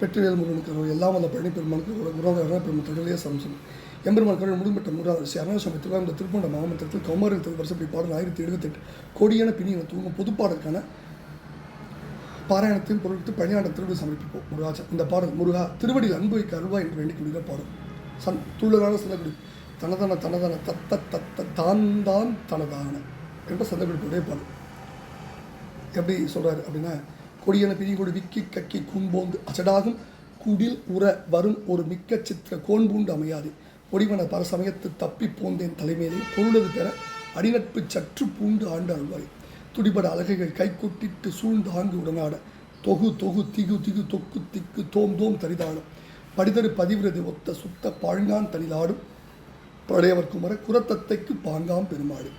வெற்றிவேல் முருகனுக்கு எல்லாம் வந்த பழனி பெருமானுக்கு ஒரு குருவாக பெருமாள் தொடர்லேயே சம்சம். எம்பெருமான் கருள் முடிமட்ட மூன்றாவது ஸ்ரீ அருணாசமி திருவாங்க திருப்பூண்ட மாவட்டத்தில் கௌமாரத்தில் வருஷப்படி பாடல் ஆயிரத்தி எழுபத்தெட்டு கோடியான பிணியை தூங்கும் பொதுப்பாடலுக்கான பாராயணத்தையும் பொருட்கள் பணியாண்ட திருவிழா சமர்ப்பிப்போம். முருகாச்சா இந்த பாடல் முருகா திருவடியில் அன்பு வைக்க அருள்வா என்று வேண்டிக் பாடல். சன் துள்ளலான சந்தகுடி தனதான தனதான தத்த தத்த தான் தான் தனதான என்ற சந்தகுடிப்புடைய பாடல். எப்படி சொல்றாரு அப்படின்னா கொடியன பிரிகொடி விக்கி கக்கி கும்போந்து அசடாகும். குடில் உற வரும் ஒரு மிக்க சித்திர கோன்பூண்டு அமையாது. ஒடிவன பரசமயத்து தப்பி போந்தேன் தலைமையிலே பொருளது பெற அடிநட்பு சற்று பூண்டு ஆண்டு அழுவாய். துடிபட அலகைகள் கைகொட்டிட்டு சூழ்ந்து ஆங்கு உடனாட. தொகு தொகு திகு திகு தொக்கு திக்கு தோம் தோம் தரிதாடும். படிதரு பதிவிரது ஒத்த சுத்த பாழ்கான் தனிலாடும். பழையவர் குமர குரத்தத்தைக்கு பாங்காம் பெருமாடு.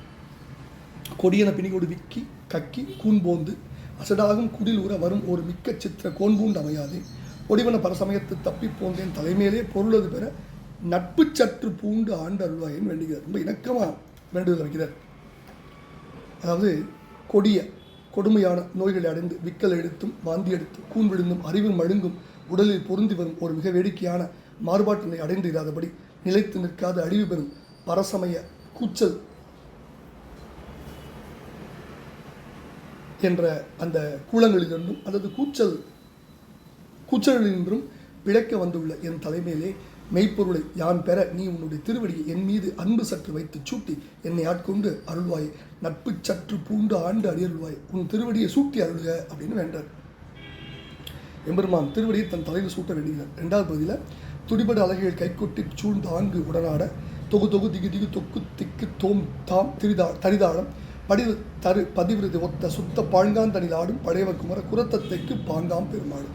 கொடியன பிணிகொடு விக்கி கக்கி கூன்போந்து அசடாகும் குடில் உற வரும் ஒரு மிக்க சித்திர கோன்பூண்டு அமையாது. ஒடிவன பரசமயத்து தப்பி போந்தேன் தலைமையிலே பொருளது பெற நட்பு சற்று பூண்டு ஆண்டு அருள்வாயின் வேண்டுகிறார். ரொம்ப இணக்கமாக வேண்டுதல் வைக்கிறார் அதாவது கொடிய கொடுமையான நோய்களை அடைந்து விக்கல் எடுத்தும் வாந்தி எடுத்து கூன் விழுந்தும் அறிவு மழுங்கும் உடலில் பொருந்தி வரும் ஒரு மிக வேடிக்கையான மாறுபாட்டினை அடைந்து இராதபடி நிலைத்து நிற்காத அழிவு பெறும் பரசமய கூச்சல் என்ற அந்த கூலங்களிலிருந்தும் அல்லது கூச்சல் கூச்சலினின்றும் பிழைக்க வந்துள்ள என் தலைமையிலே மெய்ப்பொருளை யான் பெற நீ உன்னுடைய திருவடியை என் மீது அன்பு சற்று வைத்து சூட்டி என்னை ஆட்கொண்டு அருள்வாய். நட்பு சற்று பூண்டு ஆண்டு அடியருள்வாய். உன் திருவடியை சூட்டி அருள்க அப்படின்னு வேண்டார். எம்பெருமான் திருவடியை தன் தலையில் சூட்ட வேண்டியது ரெண்டாவது பகுதியில் துடிபட அலகைகள் கைகொட்டி சூழ்ந்து ஆங்கு உடனாட தொகு தொகு திகு திகு தொக்கு திக்கு தோம் தாம் திரிதா தரிதாளம் படிவு தரு பதிவிருது ஒத்த சுத்த பாழ்காந்தனில் ஆடும் பழையவர் குமர குரத்தத்தைக்கு பாங்காம் பெருமாள்.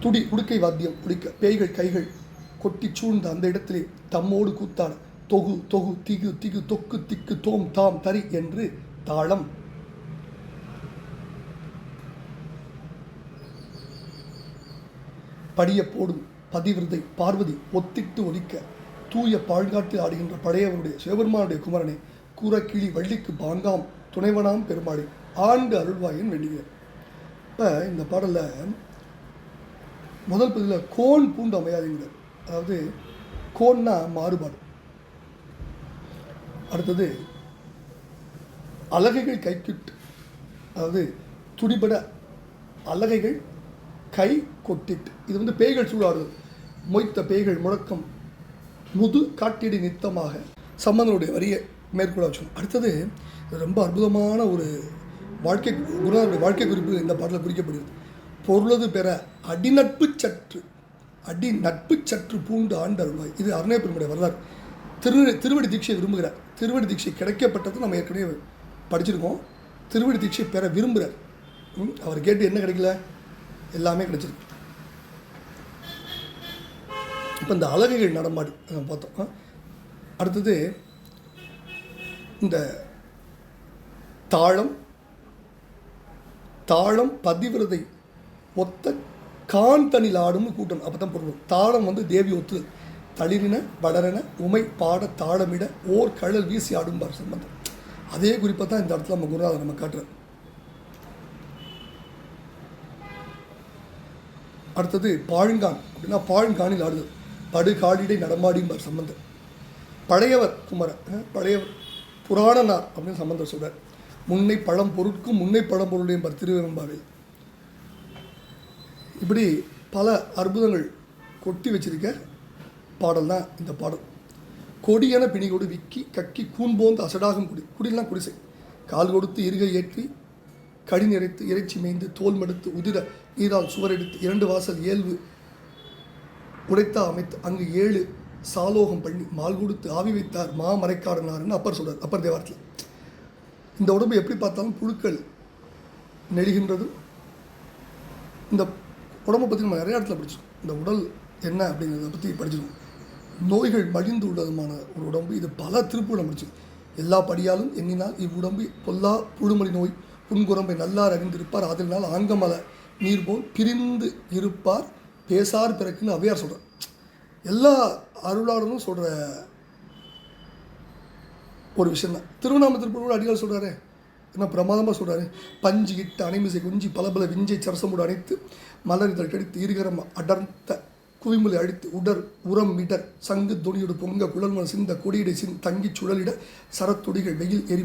துடி உடுக்கை வாத்தியம் உடிக்க பேய்கள் கைகள் கொட்டி சூழ்ந்த அந்த இடத்திலே தம்மோடு கூத்தாட தொகு தொகு திகு திகு தொக்கு திக்கு தோம் தாம் தரி என்று தாளம். படிய போடும் பதிவிருதை பார்வதி ஒத்திட்டு ஒலிக்க தூய பாழ்காட்டில் ஆடுகின்ற பழையவருடைய சிவபெருமானுடைய குமரனை கூறக்கிளி வள்ளிக்கு பாங்காம் துணைவனாம் பெருமாளை ஆண்டு அருள்வாயின் வேண்டிய இப்போ இந்த பாடலில் முதல் பதில் கோன் பூண்டு அமையாதுங்கிறார். அதாவது கோன்னா மாறுபாடு. அடுத்தது அலகைகள் கைக்குட்டு. அதாவது துடிபட அலகைகள் கை கொட்டிட்டு. இது வந்து பேய்கள் சூழாடுது மொய்த்த பேய்கள் முழக்கம். முது காட்டிடி நித்தமாக. சம்பந்தனுடைய வரியை மேற்கொள்ள வச்சோம். அடுத்தது ரொம்ப அற்புதமான ஒரு வாழ்க்கை குருநாதனுடைய வாழ்க்கை குறிப்பு இந்த பாட்டில் குறிக்கப்படுகிறது. பொருளது பெற அடிநட்பு சற்று அடி நட்பு சற்று பூண்டு ஆண்டு அருள்வாய். இது அருணை பெருமுடைய வரலாறு. திரு திருவடி தீட்சை விரும்புகிறார். திருவடி தீட்சை கிடைக்கப்பட்டது நம்ம ஏற்கனவே படிச்சிருக்கோம். திருவடி தீட்சை பெற விரும்புகிறார். அவர் கேட்டு என்ன கிடைக்கல? எல்லாமே கிடைச்சிருக்கு. இப்போ இந்த அழகுகள் நடமாடு பார்த்தோம். அடுத்தது இந்த தாளம் தாளம் பதிவிரதை ஒத்த கான் தனில் ஆடும்னு கூட்டம் அப்போ தான் பொருள் தாளம் வந்து தேவி ஒத்து தளிரின வளரன உமை பாட தாளமிட ஓர் கழல் வீசி ஆடும்பார் சம்பந்தம். அதே குறிப்பை தான் இந்த இடத்துல நம்ம குருநாதர் நம்ம காட்டுறது அடுத்தது பாழுங்கான் அப்படின்னா பாழுங்கானில் ஆடுது. படுகாலிடை நடமாடிம்பார் பழையவர் குமரன் பழையவர் புராணனார் அப்படின்னு சம்பந்தர் சொல்கிறார் முன்னை பழம் பொருட்கும் முன்னை பழம் பொருளையும் பர் இப்படி பல அற்புதங்கள் கொட்டி வச்சிருக்க பாடல் தான் இந்த பாடல். கொடியென பிணிகொடு விக்கி கக்கி கூன்போந்து அசடாகும் குடி குடிலாம் குடிசை. கால் கொடுத்து இருகை ஏற்றி கடி நிறைத்து இறைச்சி மேய்ந்து தோல் மடுத்து உதிர நீரால் சுவரெடுத்து இரண்டு வாசல் இயல்பு உடைத்தா அமைத்து அங்கு ஏழு சாலோகம் பண்ணி மால் கொடுத்து ஆவி வைத்தார் மா மறைக்காரனார்னு அப்பர் சொல்கிறார் அப்பர் தேவாரத்தில். இந்த உடம்பு எப்படி பார்த்தாலும் புழுக்கள் நெழுகின்றதும் இந்த உடம்பை பற்றி நம்ம நிறைய இடத்துல படித்தோம் இந்த உடல் என்ன அப்படிங்கிறத பற்றி படிச்சிருக்கோம். நோய்கள் மடிந்து உள்ளதுமான ஒரு உடம்பு இது பல திருப்பூரம் முடிச்சு எல்லா படியாலும் எண்ணினால் இவ்வுடம்பு பொல்லா புழுமொழி நோய் புன்குரம்பை நல்லார் அறிந்திருப்பார் அதனால் ஆங்கமலை நீர் போல் பிரிந்து இருப்பார் பேசார் பிறக்குன்னு அவையார் சொல்கிறார் எல்லா அருளாளரும் சொல்கிற ஒரு விஷயம் தான் திருவண்ணாமலை திருப்பூர் அடிகள் சொல்கிறாரு என்ன பிரமாதமாக சொல்கிறாரு பஞ்சு இட்டு அணைமிசை குஞ்சி பல பல விஞ்சை சரசமுடு அணைத்து மலரிதழ் கடித்து இருகரம் அடர்த்த குவிமுலை அழித்து உடர் உரம் மிடர் சங்கு துணியோடு பொங்க குழல்மன சிந்த கொடியிடை சின் தங்கிச் சுழலிட சரத்துடிகள் வெயில் எரி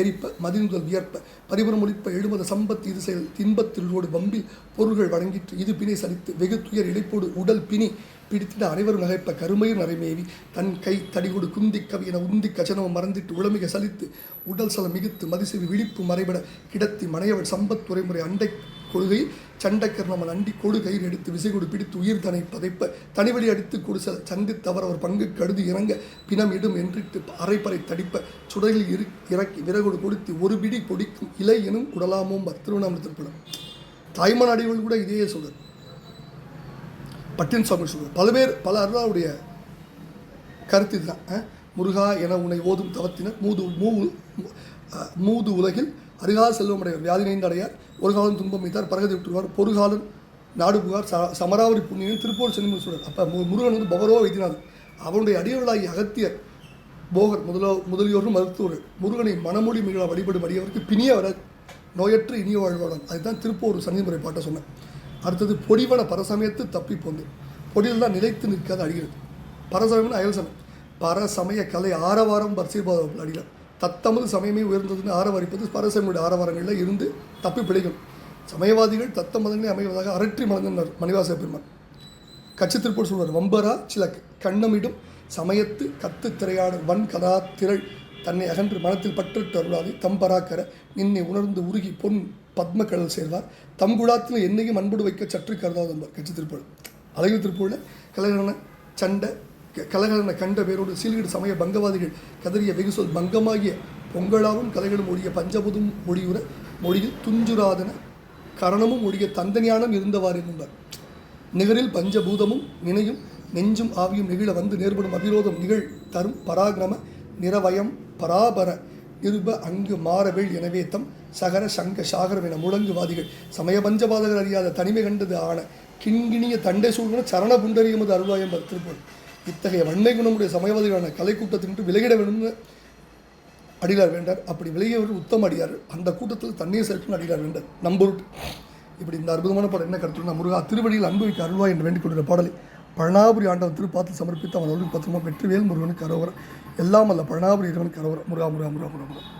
எரிப்ப மதில்கள் வியர்ப்ப பரிபுறமொழிப்ப எழுமத சம்பத் இது செயல் தின்பத்திலோடு வம்பில் பொருள்கள் வழங்கிற்று. இது பிணை சலித்து வெகு துயர் இழைப்போடு உடல் பிணி பிடித்திட அனைவரும் நகைப்ப கருமையும் நரைமேவி. தன் கை தடிகொடு குந்தி கவி என உந்தி கச்சனமும் மறந்திட்டு உளமிக சலித்து உடல் சலம் மிகுத்து மதிசெவி விழிப்பு மறைபட கிடத்தி மனையவள் சம்பத் துறைமுறை அண்டை கொள்கை சண்டைக்கர்ணமன் அண்டி கொடு கயிறு எடுத்து விசைகொடு பிடித்து உயிர் தனை பதைப்ப தனிவழி அடித்து கொடுசல் சந்தி தவற ஒரு பங்கு கடுது இறங்க பிணம் இடும் என்று அரைப்பறை தடிப்ப சுடலில் இரு இறக்கி விறகொடு கொடுத்து ஒரு பிடி பொடிக்கும் இலை எனும் உடலாமோம் திருவண்ணாமலத்திற்படம் தாய்மன் அடிகள் கூட இதையே சொல்றது. பட்டின் சுவாமி சொல்லுவார் பல பேர் பல அருளாவுடைய கருத்து இதுதான். முருகா என உன்னை ஓதும் தவத்தினர் மூது மூ மூது உலகில் அருகா செல்வமடைவர். வியாதி நிறைந்த அடையார் ஒரு காலம் துன்பம் வைத்தார் பரகதி விட்டுருவார். பொறுகாலன் நாடு புகார் ச சமராவரி புண்ணியம் திருப்பூர் சென்னை சொல்றார் அப்போ முருகன் வந்து பவரோ வைத்தினார் அவனுடைய அடியவர்களாகிய அகத்தியர் போகர் முதலோ முதலியோரும் மருத்துவர். முருகனை மனமொழி மிக வழிபடும் அடியவருக்கு பிணியவர நோயற்று இனிய வாழ்வாளன். அதுதான் திருப்பூர் சன்னிமுறை பாட்டை சொன்னேன். அடுத்தது பொடிவன பரசமயத்து தப்பி போந்து. பொடியில் தான் நிலைத்து நிற்காத அடிகிறது பரசமயம்னு அயல்சமயம் பரசமய கலை ஆரவாரம் பர்சீபாதம் அடிகிறார் தத்தமது சமயமே உயர்ந்ததுன்னு ஆரவரிப்பது பரசமயுடைய ஆரவாரங்களில் இருந்து தப்பி பிழைக்கணும் சமயவாதிகள் தத்த மதங்களை அமைவதாக அரற்றி மலர்ந்தனர் மணிவாச பெருமான். கட்சி திருப்பூர் சொல்வார் வம்பரா சில கண்ணமிடும் சமயத்து கத்து திரையாடு வன் கதா திரள். தன்னை அகன்று மனத்தில் பற்றிட்டு அருளாதி தம்பராக்கர நின்னை உணர்ந்து உருகி பொன் பத்ம கடல் சேர்வார். தம் என்னையும் அன்புடு வைக்க சற்று கருதாதம்பார் கட்சி திருப்பூர் அழகு திருப்பூரில் கலைஞன சண்டை கலகலன கண்ட பேரோடு சீல்கிடு சமய பங்கவாதிகள் கதறிய வெகுசொல் பங்கமாகிய பொங்கலாவும் கலைகளும் ஒழிய பஞ்சபுதும் மொழியுற மொழியில் துஞ்சுராதன கரணமும் ஒழிய தந்தஞானம் இருந்தவாறு என்பார். நிகரில் பஞ்சபூதமும் நினையும் நெஞ்சும் ஆவியும் நெகிழ வந்து நேர்படும் அபிரோதம் நிகழ் தரும் பராக்கிரம நிறவயம் பராபர நிருப அங்கு மாறவேள் எனவே தம் சகர சங்க சாகரம் என முழங்குவாதிகள். சமய பஞ்சபாதகர் அறியாத தனிமை கண்டது ஆன கிண்கிணிய தண்டை சூழ்நிலை சரண புண்டரியமது அருள்வாயம் திருப்பூர் இத்தகைய வன்மை குணமுடைய சமயவாதிகளான கலை கூட்டத்தினின்று விலகிட வேண்டும்னு அடியார் வேண்டார். அப்படி விலகியவர் உத்தம அடியார். அந்த கூட்டத்தில் தண்ணீர் சேர்க்கணும் அடியார் வேண்டார். நம்பொருட் இப்படி இந்த அற்புதமான பாடல் என்ன கருத்துனா முருகா திருவடியில் அன்புவிக்க அருள்வா என்று வேண்டிக் பாடலை பழனாபுரி ஆண்டவன் திருப்பாத்தில் சமர்ப்பித்து அவன் அருள் பத்திரமா வெற்றிவேல் முருகனுக்கு அரோவரம் எல்லாம் அல்ல பழனாபுரி இறைவனுக்கு அரோவரம் முருகா முருகா முருகா முருகா முருகா.